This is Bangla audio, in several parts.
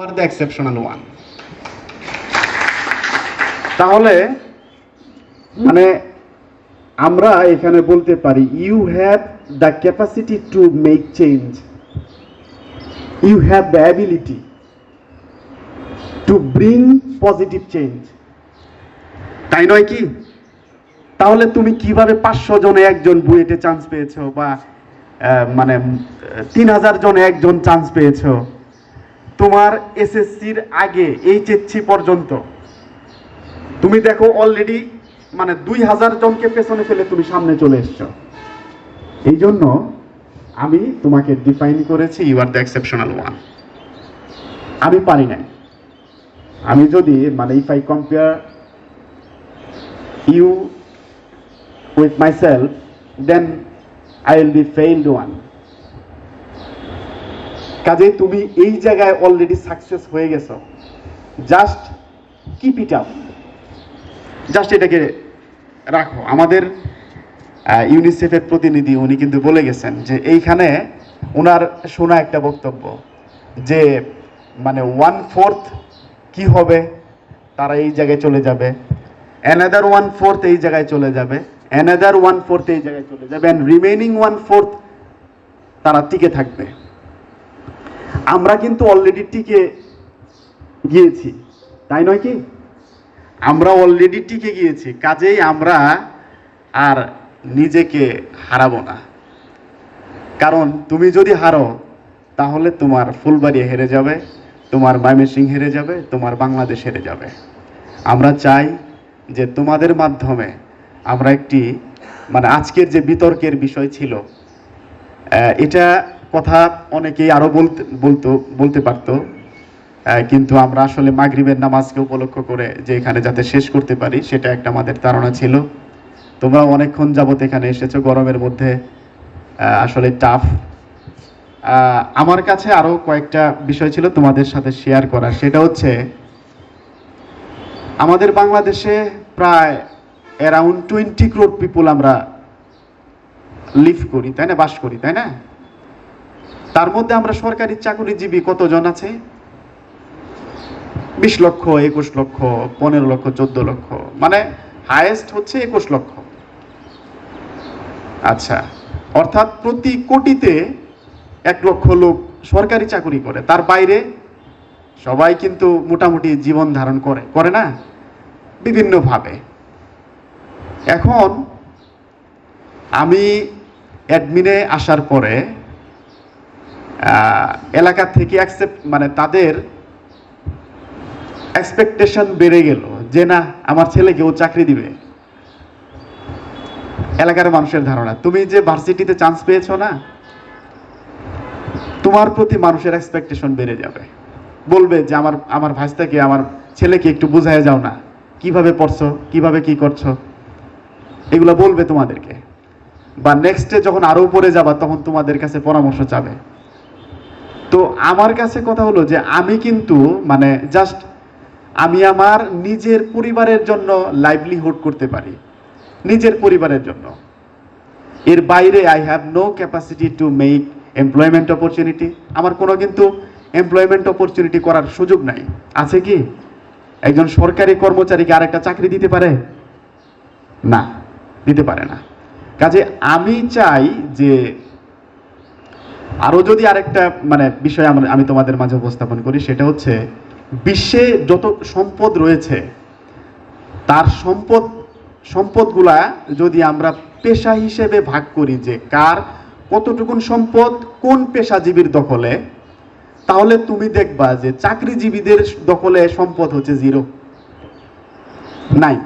are the exceptional one. তাহলে মানে আমরা এখানে বলতে পারি you have the capacity to make change you have the ability to bring positive change তাই নয় কি? তাহলে তুমি কীভাবে পাঁচশো জনে একজন বুয়েটে চান্স পেয়েছ বা মানে তিন হাজার জনে একজন চান্স পেয়েছ? তোমার এসএসসির আগে, এইচএসসি পর্যন্ত। তুমি দেখো অলরেডি মানে দুই হাজার জনকে পেছনে ফেলে তুমি সামনে চলে এসছো। এই জন্য আমি তোমাকে ডিফাইন করেছি you are the exceptional one আমি পারি নাই। আমি যদি মানে if I compare you with myself then I will be failed one কাজে তুমি এই জায়গায় অলরেডি সাকসেস হয়ে গেছো। Just keep it up just এটাকে রাখো। আমাদের ইউনিসেফের প্রতিনিধি উনি কিন্তু বলে গেছেন যে এইখানে ওনার শোনা একটা বক্তব্য যে মানে ওয়ান ফোর্থ কি হবে? তারা এই জায়গায় চলে যাবে। অ্যানাদার ওয়ান ফোর্থ এই জায়গায় চলে যাবে। অ্যানাদার ওয়ান ফোর্থ এই জায়গায় চলে যাবে। অ্যান্ড রিমেইনিং ওয়ান ফোর্থ তারা টিকে থাকবে। আমরা কিন্তু অলরেডি টিকে গিয়েছি, তাই নয় কি? আমরা অলরেডি টিকে গিয়েছি, কাজেই আমরা আর নিজেকে হারাবো না। কারণ তুমি যদি হারো, তাহলে তোমার ফুলবাড়ি হেরে যাবে, তোমার ময়মনসিং হেরে যাবে, তোমার বাংলাদেশ হেরে যাবে। আমরা চাই যে তোমাদের মাধ্যমে আমরা একটি মানে আজকের যে বিতর্কের বিষয় ছিল এটা কথা অনেকেই আরও বলতে, বলতো, বলতে পারতো। কিন্তু আমরা আসলে মাগরিবের নামাজকে উপলক্ষ করে যে এখানে যাতে শেষ করতে পারি, সেটা একটা আমাদের ধারণা ছিল। তোমরা অনেকক্ষণ যাবত এখানে এসেছ গরমের মধ্যে। আসলে টাফ আমার কাছে আরও কয়েকটা বিষয় ছিল তোমাদের সাথে শেয়ার করা সেটা হচ্ছে, আমাদের বাংলাদেশে প্রায় অ্যারাউন্ড টোয়েন্টি ক্রোড পিপুল আমরা লিভ করি, তাই না? বাস করি, তাই না? তার মধ্যে আমরা সরকারি চাকরিজীবী কতজন আছে? বিশ লক্ষ, একুশ লক্ষ, পনেরো লক্ষ, চোদ্দ লক্ষ। মানে হায়েস্ট হচ্ছে একুশ লক্ষ। আচ্ছা অর্থাৎ প্রতি কোটিতে এক লক্ষ লোক সরকারি চাকরি করে। তার বাইরে সবাই কিন্তু মোটামুটি জীবন ধারণ করে করে না? বিভিন্নভাবে। এখন আমি অ্যাডমিনে আসার পরে এলাকা থেকে অ্যাকসেপ্ট মানে তাদের এক্সপেকটেশন বেড়ে গেল যে না, আমার ছেলেকেও চাকরি দিবে। এলাকার মানুষের ধারণা। তুমি যে ভার্সিটিতে চান্স পেয়েছ না, তোমার প্রতি মানুষের এক্সপেকটেশন বেড়ে যাবে। বলবে যে আমার আমার ভাইস্তাকে, আমার ছেলেকে একটু বুঝায় যাও না। কীভাবে পড়ছো, কীভাবে কি করছ? এগুলো বলবে তোমাদেরকে। বা নেক্সটে যখন আরও উপরে যাবা, তখন তোমাদের কাছে পরামর্শ চাবে। তো আমার কাছে কথা হলো যে আমি কিন্তু মানে জাস্ট আমি আমার নিজের পরিবারের জন্য লাইভলিহুড করতে পারি। নিজের পরিবারের জন্য। এর বাইরে I have no capacity to make employment opportunity আমার কোনো কিন্তু এমপ্লয়মেন্ট অপরচুনিটি করার সুযোগ নাই। আছে কি? একজন সরকারি কর্মচারীকে আরেকটা চাকরি দিতে পারে? না, দিতে পারে না। কাজে আমি চাই যে আরও যদি আরেকটা মানে বিষয় আমি তোমাদের মাঝে উপস্থাপন করি, সেটা হচ্ছে বিশ্বে যত সম্পদ রয়েছে, তার সম্পদ, সম্পদগুলা যদি আমরা পেশা হিসেবে ভাগ করি যে কার কতটুকুন সম্পদ কোন পেশাজীবীর দখলে, তাহলে তুমি দেখবা যে চাকরিজীবীদের দখলে সম্পদ হচ্ছে জিরো। নাই।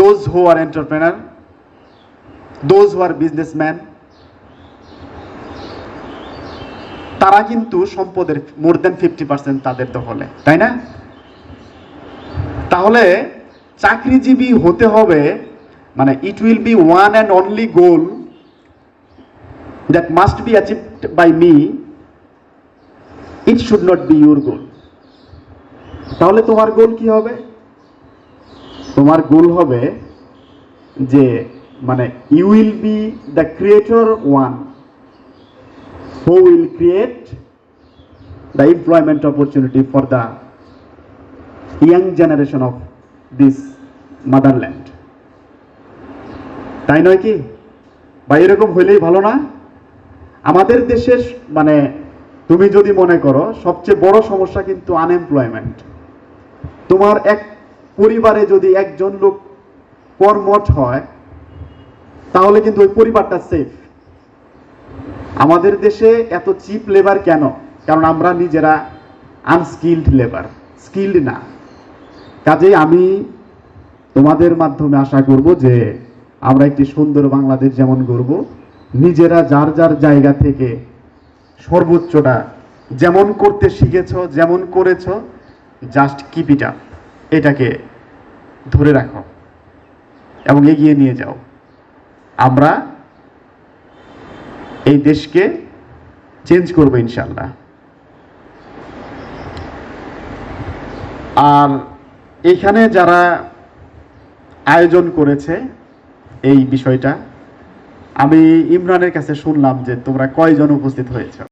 Those who are entrepreneur those who are businessman তারা কিন্তু সম্পদের মোর দেন ফিফটি পার্সেন্ট তাদের দখলে, তাই না? তাহলে চাকরিজীবী হতে হবে মানে it will be one and only goal that must be achieved by me it should not be your goal তাহলে তোমার গোল কি হবে? তোমার গোল হবে যে মানে you will be the creator one who will create the employment opportunity for the young generation of this motherland? তাই নয় কি? বা এরকম হইলেই ভালো না? আমাদের দেশের মানে তুমি যদি মনে করো, সবচেয়ে বড় সমস্যা কিন্তু আনএমপ্লয়মেন্ট তোমার এক পরিবারে যদি একজন লোক কর্মঠ হয়, তাহলে কিন্তু ওই পরিবারটা সেফ আমাদের দেশে এত চিপ লেবার কেন? কারণ আমরা নিজেরা আনস্কিল্ড লেবার স্কিল্ড না। কাজেই আমি তোমাদের মাধ্যমে আশা করব যে আমরা একটি সুন্দর বাংলাদেশ যেমন করব নিজেরা যার যার জায়গা থেকে সর্বোচ্চটা যেমন করতে শিখেছ, যেমন করেছ জাস্ট কিপ ইট আপ এটাকে ধরে রাখো এবং এগিয়ে নিয়ে যাও। আমরা এই দেশকে চেঞ্জ করব ইনশাল্লাহ আর এখানে যারা আয়োজন করেছে এই বিষয়টা, আমি ইমরানের কাছে শুনলাম যে তোমরা কয়জন উপস্থিত হয়েছে?